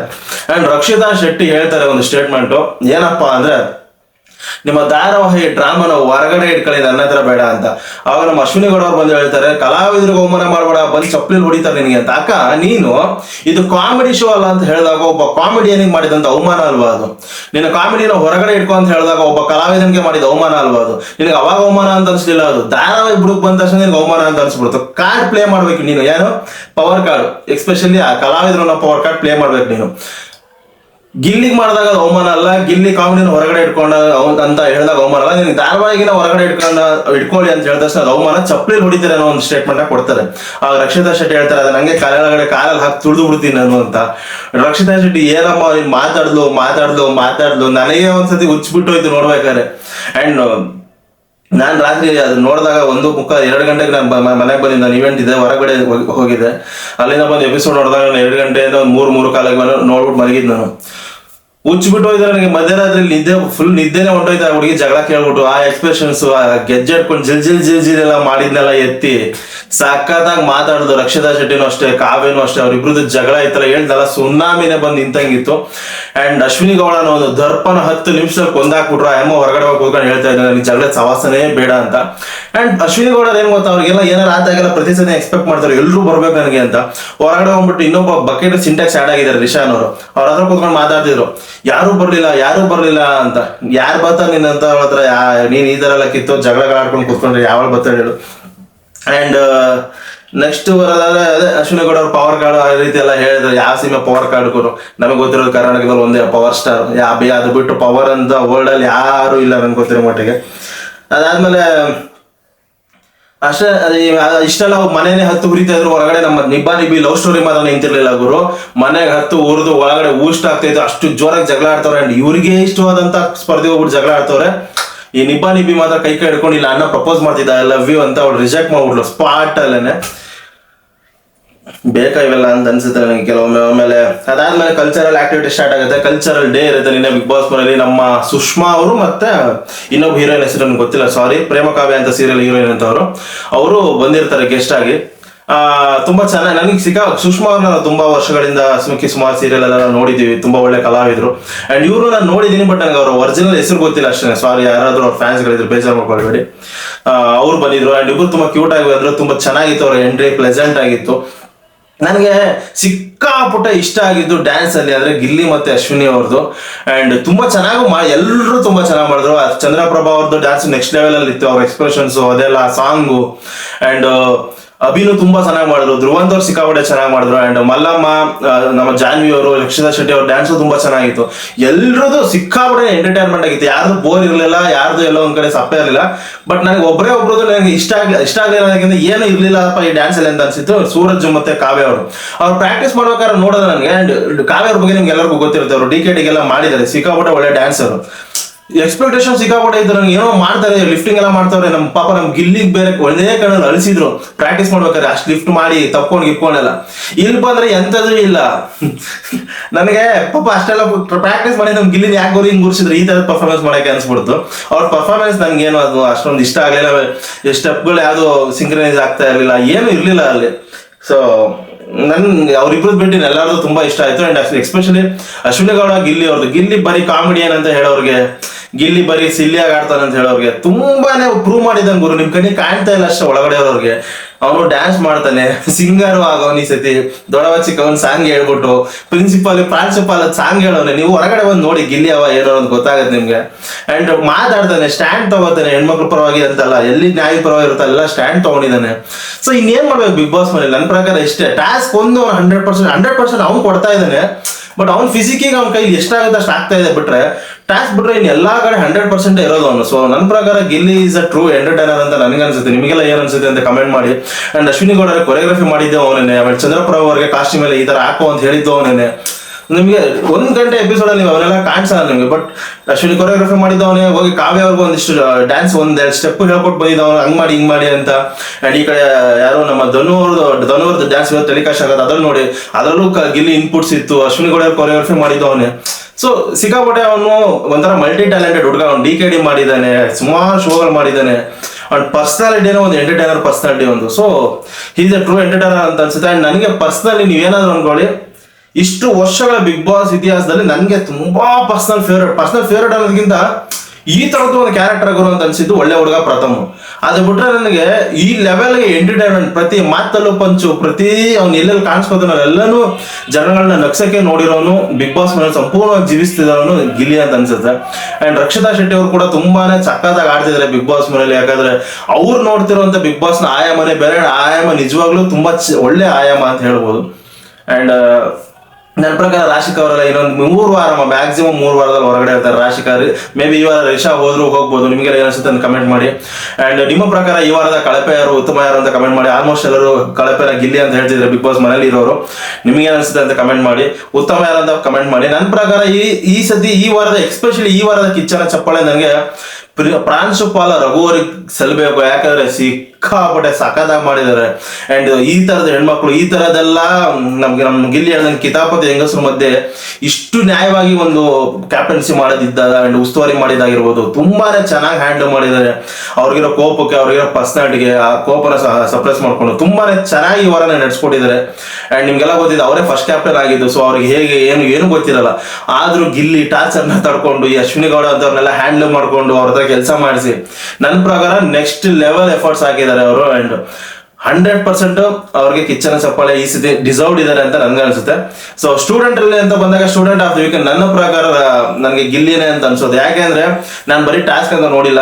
ಅಂಡ್ ರಕ್ಷಿತಾ ಶೆಟ್ಟಿ ಹೇಳ್ತಾರೆ ಒಂದು ಸ್ಟೇಟ್ಮೆಂಟ್ ಏನಪ್ಪಾ ಅಂದ್ರೆ ನಿಮ್ಮ ಧಾರಾವಾಹಿ ಡ್ರಾಮಾನ ಹೊರಗಡೆ ಇಟ್ಕೊಳ್ಳಿ ನನ್ನ ಹತ್ರ ಬೇಡ ಅಂತ. ಅವಾಗ ನಮ್ಮ ಅಶ್ವಿನಿ ಗೌಡ ಬಂದು ಹೇಳ್ತಾರೆ ಕಲಾವಿದ್ರಿಗೆ ಅವಮಾನ ಮಾಡಬೇಡ, ಬಂದು ಚಪ್ಪಲಿ ಹೊಡಿತಾರೆ ನಿನಗೆ ಅಂತ. ಅಕ್ಕ, ನೀನು ಇದು ಕಾಮಿಡಿ ಶೋ ಅಲ್ಲ ಅಂತ ಹೇಳಿದಾಗ ಒಬ್ಬ ಕಾಮಿಡಿಯನಿಗೆ ಮಾಡಿದಂತ ಅವಮಾನ ಅಲ್ವಾ ಅದು? ನಿನ್ನ ಕಾಮಿಡಿನ ಹೊರಗಡೆ ಇಟ್ಕೊ ಅಂತ ಹೇಳಿದಾಗ ಒಬ್ಬ ಕಲಾವಿದನಿಗೆ ಮಾಡಿದ ಅವಮಾನ ಅಲ್ವಾ ಅದು? ನಿನಗೆ ಅವಾಗ ಅವಮಾನ ಅಂತ ಅನ್ಸಲಿಲ್ಲ ಅದು? ಧಾರಾವಾಹಿ ಬಿಡುಕ್ ಬಂದ ತಕ್ಷಣ ನಿನಗೆ ಅವಮಾನ ಅಂತ ಅನ್ಸ್ಬಿಡ್ತು. ಕಾರ್ಡ್ ಪ್ಲೇ ಮಾಡ್ಬೇಕು ನೀನು, ಏನು? ಪವರ್ ಕಾರ್ಡ್ ಎಕ್ಸ್ಪೆಷಲಿ ಆ ಕಲಾವಿದರನ್ನ ಪವರ್ ಕಾರ್ಡ್ ಪ್ಲೇ ಮಾಡ್ಬೇಕು ನೀನು. ಗಿಲ್ಲಿಗೆ ಮಾಡಿದಾಗ ಅವಮಾನ ಅಲ್ಲ. ಗಿಲ್ಲಿ ಕಾಮಿಡಿನ ಹೊರಗಡೆ ಇಟ್ಕೊಂಡ ಅಂತ ಹೇಳಿದಾಗ ಅವಮಾನ ಅಲ್ಲ. ನಿನಗೆ ಧಾರಾವಾಹಿಗಿನ ಹೊರಗಡೆ ಇಟ್ಕೊಂಡ ಇಟ್ಕೊಳ್ಳಿ ಅಂತ ಹೇಳಿದ ತಕ್ಷಣ ಅವಮಾನ ಚಪ್ಪಲಿ ಹೊಡಿತಾರೆ ಅನ್ನೋ ಒಂದು ಸ್ಟೇಟ್ಮೆಂಟ್ ಕೊಡ್ತಾರೆ. ಆ ರಕ್ಷಿತಾ ಶೆಟ್ಟಿ ಹೇಳ್ತಾರೆ, ಅದು ನಂಗೆ ಕಾಲೊಳಗಡೆ ಕಾಲಲ್ಲಿ ಹಾಕಿ ತುಳಿದು ಬಿಡ್ತೀನಿ ನಾನು ಅಂತ ರಕ್ಷಿತಾ ಶೆಟ್ಟಿ, ಏನಮ್ಮ ನೀನ್ ಮಾತಾಡ್ಲು ಮಾತಾಡ್ಲು ಮಾತಾಡ್ಲು ನನಗೆ ಒಂದ್ಸತಿ ಹುಚ್ಚಿಬಿಟ್ಟು ಹೋಯ್ತು ನೋಡ್ಬೇಕಾದ್ರೆ. ಅಂಡ್ ನಾನು ರಾತ್ರಿ ಅದು ನೋಡಿದಾಗ ಒಂದು ಮುಖ ಎರಡು ಗಂಟೆಗೆ ನಾನು ಮನೆಗೆ ಬಂದಿದ್ದೆ ನಾನು ಇವೆಂಟ್ ಇದೆ, ಹೊರಗಡೆ ಹೋಗಿ- ಹೋಗಿದ್ದೆ. ಅಲ್ಲಿಂದ ಬಂದು ಎಪಿಸೋಡ್ ನೋಡಿದಾಗ ನಾನು ಎರಡು ಗಂಟೆಯಿಂದ ಒಂದು ಮೂರು ಮೂರು ಕಾಲಕ್ಕೆ ಬಂದು ನೋಡ್ಬಿಟ್ಟು ಮಲಗಿದ್ದು ನಾನು. ಹುಚ್ಚಿಬಿಟ್ಟು ಹೋಯ್ತಾರೆ ನನಗೆ ಮಧ್ಯರಾತ್ರಿ ನಿದ್ದೆ ಫುಲ್ ನಿದ್ದೆನೆ ಹೊಂಟೋಯ್ತಾರೆ ಹುಡುಗಿ, ಜಗಳ ಕೇಳ್ಬಿಟ್ಟು, ಆ ಎಕ್ಸ್ಪ್ರೆಷನ್ಸ್ ಆ ಗೆಜ್ಜೆ ಹಿಡ್ಕೊಂಡು ಜಿಲ್ ಜಿಲ್ ಜಿಲ್ ಜಿಲ್ ಎಲ್ಲ ಮಾಡಿದ್ನೆಲ್ಲ ಎತ್ತಿ ಸಕ್ಕತ್ತಾಗಿ ಮಾತಾಡುದು, ರಕ್ಷಿತಾ ಶೆಟ್ಟಿನೂ ಅಷ್ಟೇ, ಕಾವ್ಯನೂ ಅಷ್ಟೇ, ಅವ್ರಿಬ್ರದ್ದು ಜಗಳ ಐತಲ್ಲ ಹೇಳ್ದಲ್ಲ ಸುನಾಮಿನೇ ಬಂದು ನಿಂತಂಗಿತ್ತು. ಅಂಡ್ ಅಶ್ವಿನಿ ಗೌಡನ ಒಂದು ದರ್ಪನ ಹತ್ತು ನಿಮಿಷ ಕೊಂದಾಕ್ಬಿಟ್ರು ಅಮ್ಮ ಹೊರಗಡೆ ಹೋಗಿ ಕೂತ್ಕೊಂಡು ಹೇಳ್ತಾ ಇದ್ದಾರೆ ನನಗೆ ಜಗಳ ಸವಾಸನೇ ಬೇಡ ಅಂತ. ಅಂಡ್ ಅಶ್ವಿನಿ ಗೌಡ ಏನ್ ಗೊತ್ತಾ, ಅವ್ರಿಗೆಲ್ಲ ಏನಾರ ಆದಾಗೆಲ್ಲ ಪ್ರತಿ ಸಲ ಎಕ್ಸ್ಪೆಕ್ಟ್ ಮಾಡ್ತಾರೆ ಎಲ್ಲರೂ ಬರ್ಬೇಕು ನನಗೆ ಅಂತ. ಹೊರಗಡೆ ಹೋಗ್ಬಿಟ್ಟು ಇನ್ನೊಬ್ಬ ಬಕೆಟ್ ಸಿಂಟ್ಯಾಕ್ಸ್ ಆಡ್ ಆಗಿದ್ದಾರೆ ರಿಶಾನ್ ಅವರು. ಅವ್ರ ಹತ್ರ ಕೂತ್ಕೊಂಡು ಮಾತಾಡ್ತಿದ್ರು. ಯಾರು ಬರ್ಲಿಲ್ಲ ಯಾರು ಬರ್ಲಿಲ್ಲ ಅಂತ. ಯಾರು ಬರ್ತಾರೆ ನಿನ್ನ ಅಂತ ಹತ್ರ ಯಾ- ನೀನ್ ಈ ತರ ಎಲ್ಲ ಕಿತ್ತು ಜಗಳಗಳಾಡ್ಕೊಂಡು ಕೂತ್ಕೊಂಡ್ರೆ ಯಾವಾಗ ಬರ್ತಾರೆ ಹೇಳು. ಅಂಡ್ ನೆಕ್ಸ್ಟ್ ಬರೋದಾದ್ರೆ ಅದೇ ಅಶ್ವಿನಿ ಗೌಡ ಅವ್ರ ಪವರ್ ಕಾರ್ಡ್ ಆ ರೀತಿ ಎಲ್ಲ ಹೇಳಿದ್ರು. ಯಾವ ಸಿನಿಮಾ ಪವರ್ ಕಾರ್ಡ್ ಕೊಡು? ನಮಗೆ ಗೊತ್ತಿರೋದು ಕರ್ನಾಟಕದಲ್ಲಿ ಒಂದೇ ಪವರ್ ಸ್ಟಾರ್ ಯಾ ಅದು ಬಿಟ್ಟು ಪವರ್ ಅಂತ ವರ್ಲ್ಡ್ ಅಲ್ಲಿ ಯಾರು ಇಲ್ಲ ನನ್ಗೆ ಗೊತ್ತಿರೋ ಮಟ್ಟಿಗೆ. ಅದಾದ್ಮೇಲೆ ಅಷ್ಟೇ ಇಷ್ಟೆಲ್ಲ ಮನೇನೆ ಹತ್ತು ಉರಿತಾ ಇದ್ರು, ಹೊರಗಡೆ ನಮ್ಮ ನಿಬ್ಬಾ ನಿಬ್ಬಿ ಲವ್ ಸ್ಟೋರಿ ಮಾತ್ರ ನಿಂತಿರ್ಲಿಲ್ಲ ಗುರು. ಮನೆಗೆ ಹತ್ತು ಉರಿದು ಒಳಗಡೆ ಊಷ್ಟ ಆಗ್ತಾ ಅಷ್ಟು ಜೋರಾಗಿ ಜಗಳ ಆಡ್ತವ್ರೆ. ಅಂಡ್ ಇವ್ರಿಗೆ ಇಷ್ಟವಾದಂತ ಸ್ಪರ್ಧೆ ಹೋಗ್ಬಿಟ್ಟು ಜಗಳ ಆಡ್ತವ್ರೆ. ಈ ನಿಬ್ಬಾ ನಿಬ್ಬಿ ಮಾತ್ರ ಕೈ ಕೈ ಹಿಡ್ಕೊಂಡು ಇಲ್ಲ ಅಣ್ಣ ಪ್ರಪೋಸ್ ಮಾಡ್ತಿದ್ದ ಐ ಲವ್ ಯು ಅಂತ ಅವ್ಳು ರಿಜೆಕ್ಟ್ ಮಾಡ್ಬಿಟ್ಲು ಸ್ಪಾಟ್ ಅಲ್ಲೇನೆ. ಬೇಕಾ ಇವೆಲ್ಲ ಅಂತ ಅನ್ಸುತ್ತೆ ನನಗೆ ಕೆಲವೊಮ್ಮೆ ಆಮೇಲೆ ಅದಾದ್ಮೇಲೆ ಕಲ್ಚರಲ್ ಆಕ್ಟಿವಿಟಿ ಸ್ಟಾರ್ಟ್ ಆಗುತ್ತೆ. ಕಲ್ಚರಲ್ ಡೇ ಇರುತ್ತೆ ನಿನ್ನೆ ಬಿಗ್ ಬಾಸ್ ಮನೆಯಲ್ಲಿ ನಮ್ಮ ಸುಷ್ಮಾ ಅವರು ಮತ್ತೆ ಇನ್ನೊಬ್ಬ ಹೀರೋಯಿನ್ ಹೆಸರು ನನಗೆ ಗೊತ್ತಿಲ್ಲ ಸಾರಿ ಪ್ರೇಮ ಕಾವ್ಯ ಅಂತ ಸೀರಿಯಲ್ ಹೀರೋಯಿನ್ ಅಂತ ಅವರು ಅವರು ಬಂದಿರ್ತಾರೆ ಗೆಸ್ಟ್ ಆಗಿ. ತುಂಬಾ ಚೆನ್ನಾಗಿ ನನಗೆ ಸಿಕ್ಕ ಸುಷ್ಮಾ ಅವ್ರನ್ನ ತುಂಬಾ ವರ್ಷಗಳಿಂದ ಸುಮುಖಿ ಸುಮಾರು ಸೀರಿಯಲ್ ಎಲ್ಲ ನೋಡಿದೀವಿ. ತುಂಬಾ ಒಳ್ಳೆ ಕಲಾವಿದ್ರು. ಅಂಡ್ ಇವರು ನಾನು ನೋಡಿದೀನಿ ಬಟ್ ನನಗೆ ಅವ್ರ ಒರಿಜಿನಲ್ ಹೆಸರು ಗೊತ್ತಿಲ್ಲ ಅಷ್ಟೇ ಸಾರಿ ಯಾರಾದ್ರೂ ಅವ್ರ ಫ್ಯಾನ್ಸ್ ಗಳಿದ್ರು ಬೇಜಾರು ಮಾಡ್ಕೊಳ್ಬೇಡಿ ಅವ್ರು ಬಂದಿದ್ರು. ಅಂಡ್ ಇಬ್ರು ತುಂಬಾ ಕ್ಯೂಟ್ ಆಗಿ ಬಂದ್ರು. ತುಂಬಾ ಚೆನ್ನಾಗಿತ್ತು. ಅವ್ರ ಎಂಟ್ರಿ ಪ್ಲೆಸೆಂಟ್ ಆಗಿತ್ತು. ನನಗೆ ಸಿಕ್ಕಾಪುಟ್ಟ ಇಷ್ಟ ಆಗಿದ್ದು ಡ್ಯಾನ್ಸ್ ಅಲ್ಲಿ ಅಂದ್ರೆ ಗಿಲ್ಲಿ ಮತ್ತೆ ಅಶ್ವಿನಿ ಅವ್ರದ್ದು ಅಂಡ್ ತುಂಬಾ ಚೆನ್ನಾಗಿ ಮಾಡಿ ಎಲ್ಲರೂ ತುಂಬಾ ಚೆನ್ನಾಗಿ ಮಾಡಿದ್ರು. ಚಂದ್ರಪ್ರಭಾ ಅವ್ರದ್ದು ಡ್ಯಾನ್ಸ್ ನೆಕ್ಸ್ಟ್ ಲೆವೆಲ್ ಅಲ್ಲಿ ಇತ್ತು. ಅವ್ರ ಎಕ್ಸ್ಪ್ರೆಷನ್ಸ್ ಅದೆಲ್ಲ ಸಾಂಗು ಅಂಡ್ ಅಭಿನು ತುಂಬಾ ಚೆನ್ನಾಗಿ ಮಾಡಿದ್ರು. ಧ್ರುವಂತ್ ಅವ್ರು ಸಿಕ್ಕಾಪಟ್ಟೆ ಚೆನ್ನಾಗಿ ಮಾಡಿದ್ರು. ಅಂಡ್ ಮಲ್ಲಮ್ಮ ನಮ್ಮ ಜಾನ್ವಿ ಅವರು ರಕ್ಷಿತಾ ಶೆಟ್ಟಿ ಅವ್ರ ಡ್ಯಾನ್ಸ್ ತುಂಬಾ ಚೆನ್ನಾಗಿತ್ತು. ಎಲ್ರದ್ದು ಸಿಕ್ಕಾಪಟ್ಟೆ ಎಂಟರ್ಟೈನ್ಮೆಂಟ್ ಆಗಿತ್ತು. ಯಾರ್ದು ಬೋರ್ ಇರಲಿಲ್ಲ, ಯಾರ್ದು ಎಲ್ಲೋ ಒಂದ್ ಕಡೆ ಸಪ್ಪೆ ಇರಲಿಲ್ಲ. ಬಟ್ ನನಗೆ ಒಬ್ಬರೇ ಒಬ್ರದ್ದು ನನಗೆ ಇಷ್ಟ ಆಗಿ, ಇಷ್ಟ ಆಗಲಿಲ್ಲ ಏನು ಇರ್ಲಿಲ್ಲಪ್ಪ ಈ ಡ್ಯಾನ್ಸ್ ಅಲ್ಲಿ ಅಂತ ಅನ್ಸಿತ್ತು. ಸೂರಜ್ ಮತ್ತೆ ಕಾವ್ಯ ಅವರು. ಅವ್ರು ಪ್ರಾಕ್ಟೀಸ್ ಮಾಡ್ಬೇಕಾದ್ರೆ ನೋಡೋದು ನನಗೆ. ಅಂಡ್ ಕಾವ್ಯ ಅವ್ರ ಬಗ್ಗೆ ನಿಮ್ಗೆ ಎಲ್ಲರಿಗೂ ಗೊತ್ತಿರುತ್ತೆ. ಅವರು ಡಿ ಕೆ ಡಿಗೆಲ್ಲ ಮಾಡಿದ್ದಾರೆ. ಸಿಕ್ಕಾಪಟ್ಟೆ ಒಳ್ಳೆ ಡ್ಯಾನ್ಸರ್ ಎಕ್ಸ್ಪೆಕ್ಟೇಷನ್ ಸಿಕ್ಕಾಪಟ್ಟೆ ಇದ್ರು ನಂಗೆ ಏನೋ ಮಾಡ್ತಾರೆ ಲಿಫ್ಟಿಂಗ್ ಎಲ್ಲ ಮಾಡ್ತಾವ್ರೆ ನಮ್ಮ ಪಾಪ ನಮ್ ಗಿಲ್ಲಿಗೆ ಬೇರೆ ಒಂದೇ ಕಣ್ಣಲ್ಲಿ ಅಳಿಸಿದ್ರು. ಪ್ರಾಕ್ಟೀಸ್ ಮಾಡ್ಬೇಕಾದ್ರೆ ಅಷ್ಟು ಲಿಫ್ಟ್ ಮಾಡಿ, ತಪ್ಕೊಂಡು ಗಿಪ್ಕೊಂಡೆಲ್ಲ. ಇಲ್ಲಿ ಬಂದ್ರೆ ಎಂತದೂ ಇಲ್ಲ. ನನಗೆ ಪಾಪ ಅಷ್ಟೆಲ್ಲ ಪ್ರಾಕ್ಟೀಸ್ ಮಾಡಿ ನಮ್ಮ ಗಿಲ್ಲಿನ ಯಾಕೆ ಹಿಂಗ್ ಗುರ್ಸಿದ್ರು? ಈ ತರ ಪರ್ಫಾರ್ಮೆನ್ಸ್ ಮಾಡಕ್ಕೆ ಅನ್ಸ್ಬಿಡ್ತು. ಅವ್ರ ಪರ್ಫಾರ್ಮೆನ್ಸ್ ನನ್ಗೆ ಏನು ಅದು ಅಷ್ಟೊಂದು ಇಷ್ಟ ಆಗಲಿಲ್ಲ. ಸ್ಟೆಪ್ಗಳು ಯಾವುದು ಸಿಂಕ್ರನೈಸ್ ಆಗ್ತಾ ಇರ್ಲಿಲ್ಲ, ಏನು ಇರ್ಲಿಲ್ಲ ಅಲ್ಲಿ. ಸೊ ನನ್ ಅವ್ರಿಬ್ರದ್ ಭೇಟಿ ಎಲ್ಲಾರು ತುಂಬಾ ಇಷ್ಟ ಆಯ್ತು. ಅಂಡ್ ಎಸ್ಪೆಷಲಿ ಅಶ್ವಿನಿ ಗೌಡ, ಗಿಲ್ಲಿ ಅವ್ರದ್ದು ಗಿಲ್ಲಿ ಬರೀ ಕಾಮಿಡಿಯನ್ ಅಂತ ಹೇಳೋರ್ಗೆ ಗಿಲ್ಲಿ ಬರೀ ಸಿಲ್ಲಿಯಾಗಿ ಆಡ್ತಾನೆ ಅಂತ ಹೇಳೋರ್ಗೆ ತುಂಬಾನೇ ಪ್ರೂವ್ ಮಾಡಿದ್ದಾನೆ ಗುರು. ನಿಮ್ ಕಣ್ಣಿಗೆ ಕಾಣ್ತಾ ಇಲ್ಲ ಅಷ್ಟೇ ಒಳಗಡೆ ಅವ್ರಿಗೆ ಅವನು ಡ್ಯಾನ್ಸ್ ಮಾಡ್ತಾನೆ. ಸಿಂಗರು ಆಗೋನ್ ಈ ಸತಿ. ದೊಡವ ಚಿಕ್ಕವನ್ ಸಾಂಗ್ ಹೇಳ್ಬಿಟ್ಟು ಪ್ರಿನ್ಸಿಪಾಲ್ ಪ್ರಾನ್ಸಿಪಾಲ್ ಸಾಂಗ್ ಹೇಳೋನೆ ನೀವು ಹೊರಗಡೆ ಬಂದು ನೋಡಿ ಗಿಲ್ಲಿ ಅವ ಏನೋ ಅಂತ ಗೊತ್ತಾಗತ್ತೆ ನಿಮ್ಗೆ. ಅಂಡ್ ಮಾತಾಡ್ತಾನೆ ಸ್ಟ್ಯಾಂಡ್ ತಗೋತಾನೆ. ಹೆಣ್ಮಕ್ಳು ಪರವಾಗಿ ಅಂತಲ್ಲ, ಎಲ್ಲಿ ನ್ಯಾಯ ಪರವಾಗಿ ಇರುತ್ತಲ್ಲ ಸ್ಟ್ಯಾಂಡ್ ತಗೊಂಡಿದ್ದಾನೆ. ಸೊ ಇನ್ನೇನ್ ಮಾಡ್ಬೇಕು ಬಿಗ್ ಬಾಸ್ ಮನೇಲಿ? ನನ್ನ ಪ್ರಕಾರ ಇಷ್ಟೇ. ಟಾಸ್ಕ್ ಒಂದು ಹಂಡ್ರೆಡ್ ಪರ್ಸೆಂಟ್ ಹಂಡ್ರೆಡ್ ಪರ್ಸೆಂಟ್ ಅವ್ನು ಕೊಡ್ತಾ ಇದ್ದಾನೆ. ಬಟ್ ಅವ್ನ ಫಿಸಿಕಿಗೆ ಅವ್ನ ಕೈಲಿ ಎಷ್ಟಾಗುತ್ತೆ ಅಷ್ಟು ಆಗ್ತಾ ಇದೆ ಬಿಟ್ರೆ ಟ್ಯಾಕ್ಸ್ ಬಿಟ್ರೆ ಇನ್ ಎಲ್ಲಾ ಕಡೆ ಹಂಡ್ರೆಡ್ ಪರ್ಸೆಂಟ್ ಇರೋದು ಅವನು. ಸೊ ನನ್ನ ಪ್ರಕಾರ Gilli is a true entertainer ಅಂತ ನನಗೆ ಅನ್ಸುತ್ತೆ. ನಿಮಗೆಲ್ಲ ಏನ್ ಅನ್ಸುತ್ತೆ ಅಂತ ಕಮೆಂಟ್ ಮಾಡಿ. ಅಂಡ್ ಅಶ್ವಿನಿ ಗೌಡ ಕೊರಿಯೋಗ್ರಫಿ ಮಾಡಿದ್ದೆ ಅವನೇ ಆಮೇಲೆ ಚಂದ್ರಪ್ರಭು ಅವರಿಗೆ ಕಾಸ್ಟ್ಯೂಮ್ ಮೇಲೆ ಈ ತರ ಹಾಕೋ ಅಂತ ಹೇಳಿದ್ದು ಅವನೇನೆ. ನಿಮಗೆ ಒಂದ್ ಗಂಟೆ ಎಪಿಸೋಡ್ ಅಲ್ಲಿ ಅವರೆಲ್ಲ ಕಾಣಿಸಲ್ಲ ನಿಮಗೆ ಬಟ್ ಅಶ್ವಿನಿ ಕೊರಿಯೋಗ್ರಫಿ ಮಾಡಿದವನೇ, ಹೋಗಿ ಕಾವ್ಯ ಅವ್ರಿಗೆ ಒಂದಿಷ್ಟು ಡ್ಯಾನ್ಸ್ ಒಂದೆರಡು ಸ್ಟೆಪ್ ಹೇಳ್ಕೊಟ್ಟು ಬಂದಿದ್ದವನು, ಹಂಗ್ ಮಾಡಿ, ಹಿಂಗ್ ಮಾಡಿ ಅಂತ. ಅಂಡ್ ಈ ಕಡೆ ಯಾರೋ ನಮ್ಮ ಧನು ಅವ್ರದ್ದು ಧನು ಅವ್ರದ್ದು ಡ್ಯಾನ್ಸ್ ಟೆಲಿಕಾಸ್ಟ್ ಆಗೋದು ಅದ್ರಲ್ಲಿ ನೋಡಿ, ಅದರಲ್ಲೂ ಗಿಲ್ಲಿ ಇನ್ಪುಟ್ಸ್ ಇತ್ತು, ಅಶ್ವಿನಿ ಗೌಡ ಕೊರಿಯೋಗ್ರಫಿ ಮಾಡಿದವನೇ ಸೊ ಸಿಕ್ಕಾಪಟ್ಟೆ ಅವನು ಒಂಥರ ಮಲ್ಟಿ ಟ್ಯಾಲೆಂಟೆಡ್ ಹುಡುಗ, ಅವ್ನು ಡಿ ಕೆ ಡಿ ಮಾಡಿದ್ದಾನೆ, ಸುಮಾರು ಶೋಗಳು ಮಾಡಿದ್ದಾನೆ. ಅಂಡ್ ಪರ್ಸ್ನಾಲಿಟಿನೋ ಒಂದು ಎಂಟರ್ಟೈನರ್ ಪರ್ಸನಾಲಿಟಿ ಒಂದು. So is a true entertainer ಅಂತ ಅನ್ಸುತ್ತೆ. ಅಂಡ್ ನನಗೆ ಪರ್ಸನಲಿ ನೀವೇನಾದ್ರು ಅನ್ಕೊಳ್ಳಿ ಇಷ್ಟು ವರ್ಷಗಳ ಬಿಗ್ ಬಾಸ್ ಇತಿಹಾಸದಲ್ಲಿ ನನಗೆ ತುಂಬಾ ಪರ್ಸನಲ್ ಫೇವ್ರೇಟ್ ಪರ್ಸನಲ್ ಫೇವ್ರೇಟ್ ಅನ್ನೋದಕ್ಕಿಂತ ಈ ತರದ್ದು ಒಂದು ಕ್ಯಾರೆಕ್ಟರ್ ಗುರು ಅಂತ ಅನ್ಸಿದ್ದು ಒಳ್ಳೆ ಹುಡುಗ ಪ್ರಥಮ. ಅದು ಬಿಟ್ರೆ ನನಗೆ ಈ ಲೆವೆಲ್ಗೆ ಎಂಟರ್ಟೈನ್ಮೆಂಟ್ ಪ್ರತಿ ಮಾತಲ್ಲೂ ಪಂಚು, ಪ್ರತಿ ಅವ್ನು ಎಲ್ಲೆಲ್ಲಿ ಕಾಣಿಸ್ಕೋತಾನ ಎಲ್ಲನೂ ಜನಗಳನ್ನ ನಗ್ಸಕ್ಕೆ ನೋಡಿರೋನು ಬಿಗ್ ಬಾಸ್ ಮನೇಲಿ ಸಂಪೂರ್ಣವಾಗಿ ಜೀವಿಸ್ತಿದ್ದವನು ಗಿಲಿ ಅಂತ ಅನ್ಸುತ್ತೆ. ಅಂಡ್ ರಕ್ಷಿತಾ ಶೆಟ್ಟಿ ಅವರು ಕೂಡ ತುಂಬಾನೇ ಚಕ್ಕದಾಗ ಆಡ್ತಿದ್ದಾರೆ ಬಿಗ್ ಬಾಸ್ ಮನೇಲಿ ಯಾಕಂದ್ರೆ ಅವ್ರು ನೋಡ್ತಿರುವಂತ ಬಿಗ್ ಬಾಸ್ನ ಆಯಾಮನೇ ಬೇರೆ, ಆಯಾಮ ನಿಜವಾಗ್ಲೂ ತುಂಬಾ ಒಳ್ಳೆ ಆಯಾಮ ಅಂತ ಹೇಳ್ಬೋದು. ಅಂಡ್ ನನ್ನ ಪ್ರಕಾರ ರಾಶಿಕ್ ಅವರೆಲ್ಲ ಇನ್ನೊಂದು ಮೂರು ವಾರ ಮ್ಯಾಕ್ಸಿಮಮ್ ಮೂರು ವಾರದಲ್ಲಿ ಹೊರಗಡೆ ಇರ್ತಾರೆ ರಾಶಿಕ್ ಮೇ ಬಿ ಈ ವಾರ ರಿಷಾ ಹೋದ್ರು ಹೋಗ್ಬೋದು. ನಿಮಗೆಲ್ಲ ಏನಿಸುತ್ತೆ ಅಂತ ಕಮೆಂಟ್ ಮಾಡಿ. ಅಂಡ್ ನಿಮ್ಮ ಪ್ರಕಾರ ಈ ವಾರದ ಕಳಪೆ ಯಾರು, ಉತ್ತಮ ಯಾರು ಅಂತ ಕಮೆಂಟ್ ಮಾಡಿ. ಆಲ್ಮೋಸ್ಟ್ ಎಲ್ಲರೂ ಕಳಪೆನ ಗಿಲ್ಲಿ ಅಂತ ಹೇಳ್ತಿದ್ರೆ ಬಿಗ್ ಬಾಸ್ ಮನೇಲಿ ಇರೋರು. ನಿಮಗೆ ಅನಿಸುತ್ತೆ ಅಂತ ಕಮೆಂಟ್ ಮಾಡಿ. ಉತ್ತಮ ಯಾರು ಅಂತ ಕಮೆಂಟ್ ಮಾಡಿ. ನನ್ನ ಪ್ರಕಾರ ಈ ಈ ಸತಿ ಈ ವಾರದ ಎಕ್ಸ್ಪೆಷಲಿ ಈ ವಾರದ ಕಿಚ್ಚನ ಚಪ್ಪಾಳೆ ನನಗೆ ಪ್ರಾಂಶುಪಾಲ ರಘು ಅವ್ರಿಗೆ ಸಲ್ಬೇಕು, ಯಾಕಂದ್ರೆ ಸಿಕ್ಕಾಪಟ್ಟೆ ಸಖತ್ತಾಗಿ ಮಾಡಿದ್ದಾರೆ ಅಂಡ್ ಈ ತರದ ಹೆಣ್ಮಕ್ಳು, ಈ ತರದೆಲ್ಲ, ನಮ್ಗೆ ನಮ್ ಗಿಲ್ಲಿ ಹೇಳ್ದಂಗೆ ಕಿತಾಪತಿ ಹೆಂಗಸರು ಮಧ್ಯೆ ಇಷ್ಟು ನ್ಯಾಯವಾಗಿ ಒಂದು ಕ್ಯಾಪ್ಟನ್ಸಿ ಮಾಡೋದಿದ್ದ ಅಂಡ್ ಉಸ್ತುವಾರಿ ಮಾಡಿದಾಗಿರ್ಬೋದು, ತುಂಬಾನೇ ಚೆನ್ನಾಗಿ ಹ್ಯಾಂಡಲ್ ಮಾಡಿದ್ದಾರೆ ಅವ್ರಿಗಿರೋ ಕೋಪಕ್ಕೆ, ಅವ್ರಿಗಿರೋ ಪರ್ಸನಾಲಿಟಿಗೆ ಆ ಕೋಪನ ಸಪ್ರೆಸ್ ಮಾಡ್ಕೊಂಡು ತುಂಬಾನೇ ಚೆನ್ನಾಗಿ ಈ ವಾರನ ನಡೆಸ್ಕೊಟ್ಟಿದ್ದಾರೆ ಅಂಡ್ ನಿಮ್ಗೆಲ್ಲ ಗೊತ್ತಿದೆ, ಅವರೇ ಫಸ್ಟ್ ಕ್ಯಾಪ್ಟನ್ ಆಗಿದ್ದು ಸೊ ಅವ್ರಿಗೆ ಹೇಗೆ, ಏನು ಏನು ಗೊತ್ತಿರಲ್ಲ. ಆದ್ರೂ ಗಿಲ್ಲಿ ಟಾರ್ಚರ್ನ ತಡ್ಕೊಂಡು, ಈ ಅಶ್ವಿನಿ ಗೌಡ ಅಂತವ್ರನ್ನೆಲ್ಲ ಹ್ಯಾಂಡಲ್ ಮಾಡ್ಕೊಂಡು, ಅವ್ರ ಕೆಲಸ ಮಾಡಿಸಿ. ನನ್ನ ಪ್ರಕಾರ ನೆಕ್ಸ್ಟ್ ಲೆವೆಲ್ ಎಫರ್ಟ್ಸ್ ಹಾಕಿದ್ದಾರೆ ಅವರು ಅಂಡ್ ಹಂಡ್ರೆಡ್ ಪರ್ಸೆಂಟ್ ಅವ್ರಿಗೆ ಕಿಚನ್ ಚಪ್ಪಾಳೆ ಈ ಸತಿ ಡಿಸರ್ವ್ಡ್ ಇದ್ದಾರೆ ಅಂತ ನನ್ಗೆ ಅನ್ಸುತ್ತೆ. ಸೊ ಸ್ಟೂಡೆಂಟ್ ಅಲ್ಲಿ ಅಂತ ಬಂದಾಗ ಸ್ಟೂಡೆಂಟ್ ಆಫ್ ದ ವೀಕ್ ನನ್ನ ಪ್ರಕಾರ ನನಗೆ ಗಿಲ್ಲಿನೇ ಅಂತ ಅನ್ಸೋದು. ಯಾಕೆಂದ್ರೆ ನಾನು ಬರೀ ಟಾಸ್ಕ್ ಅಂತ ನೋಡಿಲ್ಲ.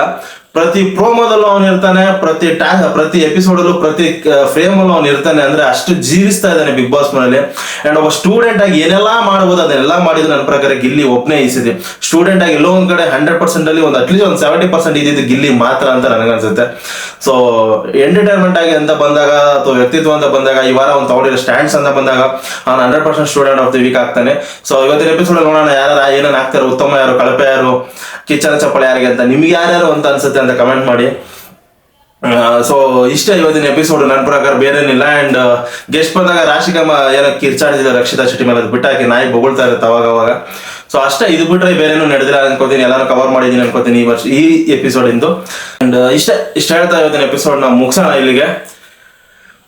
ಪ್ರತಿ ಪ್ರೋಮೋದಲ್ಲೂ ಅವನು ಇರ್ತಾನೆ, ಪ್ರತಿ ಟಾ ಪ್ರತಿ ಎಪಿಸೋಡಲ್ಲೂ ಪ್ರತಿ ಫ್ರೇಮ್ ಅಲ್ಲೂ ಅವ್ನು ಇರ್ತಾನೆ ಅಂದ್ರೆ ಅಷ್ಟು ಜೀವಿಸ್ತಾ ಇದ್ದಾನೆ ಬಿಗ್ ಬಾಸ್ ಮನೇಲಿ. ಅಂಡ್ ಒಬ್ಬ ಸ್ಟೂಡೆಂಟ್ ಆಗಿ ಏನೆಲ್ಲಾ ಮಾಡಬಹುದು ಅದನ್ನೆಲ್ಲ ಮಾಡಿದ್ರು ನನ್ನ ಪ್ರಕಾರ ಗಿಲ್ಲಿ ಒಬ್ಬನೇ ಇಸಿದೆ ಸ್ಟೂಡೆಂಟ್ ಆಗಿ ಎಲ್ಲೋ ಒಂದ್ ಕಡೆ ಹಂಡ್ರೆಡ್ ಪರ್ಸೆಂಟ್ ಅಲ್ಲಿ ಒಂದು ಅಟ್ಲೀಸ್ಟ್ ಒಂದು ಸೆವೆಂಟಿ ಪರ್ಸೆಂಟ್ ಇದ್ದಿದ್ದು ಗಿಲ್ಲಿ ಮಾತ್ರ ಅಂತ ನನಗನ್ಸುತ್ತೆ. ಸೊ ಎಂಟರ್ಟೈನ್ಮೆಂಟ್ ಆಗಿ ಅಂತ ಬಂದಾಗ ಅಥವಾ ವ್ಯಕ್ತಿತ್ವ ಅಂತ ಬಂದಾಗ, ಈ ವಾರ ಒಂದು ತಗೊಂಡಿರೋ ಸ್ಟ್ಯಾಂಡ್ಸ್ ಅಂತ ಬಂದಾಗ ಅವ್ನು hundred percent student of the week ಆಗ್ತಾನೆ. ಸೊ ಇವತ್ತಿನ ಎಪಿಸೋಡ್ ನೋಡೋಣ ಯಾರು ಏನೇನು ಆಗ್ತಾರೆ ಉತ್ತಮ ಯಾರು, ಕಳಪೆ ಯಾರು, ಕಿಚ್ಚನ ಚಪ್ಪಳ ಯಾರಿಗೆ ಅಂತ, ನಿಮ್ಗೆ ಯಾರ್ಯಾರು ಅಂತ ಅನ್ಸುತ್ತೆ ಅಂತ ಕಮೆಂಟ್ ಮಾಡಿ. ಸೊ ಇಷ್ಟ ಇವತ್ತಿನ ಎಪಿಸೋಡ್ ನನ್ನ ಪ್ರಕಾರ ಬೇರೇನಿಲ್ಲ ಅಂಡ್ ಗೆಸ್ಟ್ ಬಂದಾಗ ರಾಶಿಕಮ್ಮ ಏನೋ ಕಿರ್ಚಾಡಿದ ರಕ್ಷಿತಾ ಶೆಟ್ಟಿ ಮೇಲೆ, ಅದು ಬಿಟ್ಟಾಕಿ ನಾಯಿ ಬೊಗಳ್ತಾ ಇರುತ್ತೆ ಅವಾಗ ಅವಾಗ. ಸೊ ಅಷ್ಟೇ, ಇದು ಬಿಟ್ರೆ ಬೇರೇನು ನಡೆದಿಲ್ಲ ಅನ್ಕೋತೀನಿ, ಎಲ್ಲಾನು ಕವರ್ ಮಾಡಿದೀನಿ ಅನ್ಕೋತೀನಿ ಈ ವರ್ಷ, ಈ ಎಪಿಸೋಡ್ ಇಂದು. ಅಂಡ್ ಇಷ್ಟ ಇಷ್ಟ ಹೇಳ್ತಾ ಇವತ್ತಿನ ಎಪಿಸೋಡ್ ನಾವು ಮುಗಿಸೋಣ ಇಲ್ಲಿಗೆ.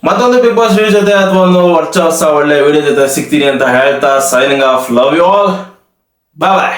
ಮತ್ತೊಂದು ಬಿಗ್ ಬಾಸ್ ವಿಡಿಯೋ ಜೊತೆ ಅಥವಾ ಒಂದು ವರ್ಷ ಹೊಸ ಒಳ್ಳೆ ವಿಡಿಯೋ ಜೊತೆ ಸಿಗ್ತೀನಿ ಅಂತ ಹೇಳ್ತಾ signing off love you all bye